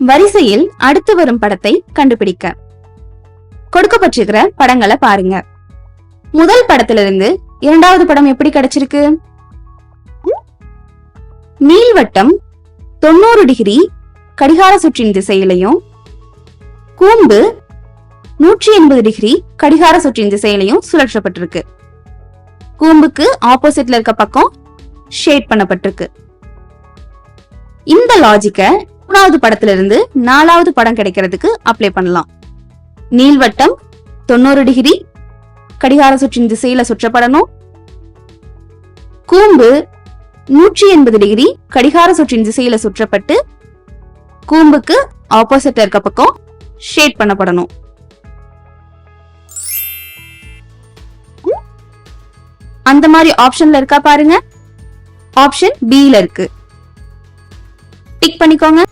வரிசையில் அடுத்து வரும் படத்தை கண்டுபிடிக்க. கொடுக்கப்பட்டிருக்கிற படங்களை பாருங்க. முதல் படத்திலிருந்து இரண்டாவது படம் எப்படி கிடைச்சிருக்கு? நீள்வட்டம் தொண்ணூறு டிகிரி கடிகார சுற்றின் திசையிலையும் கூம்பு நூற்றி எண்பது டிகிரி கடிகார சுற்றின் திசையிலையும் சுழற்றப்பட்டிருக்கு. கூம்புக்கு ஆப்போசிட்ல இருக்க பக்கம் ஷேட் பண்ணப்பட்டிருக்கு. இந்த லாஜிக்க மூணாவது படத்துல இருந்து நாலாவது படம் கிடைக்கிறதுக்கு அப்ளை பண்ணலாம். நீள்வட்டம் தொண்ணூறு டிகிரி கடிகார சுற்றின் திசையில சுற்றப்படணும். கூம்பு நூற்றி எண்பது டிகிரி கடிகார சுற்றின் திசையில சுற்றப்பட்டு கூம்புக்கு ஆப்போசிட் இருக்க பக்கம் ஷேட் பண்ணப்படணும். அந்த மாதிரி ஆப்ஷன்ல இருக்கா பாருங்க. ஆப்ஷன் பி ல இருக்கு. டிக் பண்ணிக்கோங்க.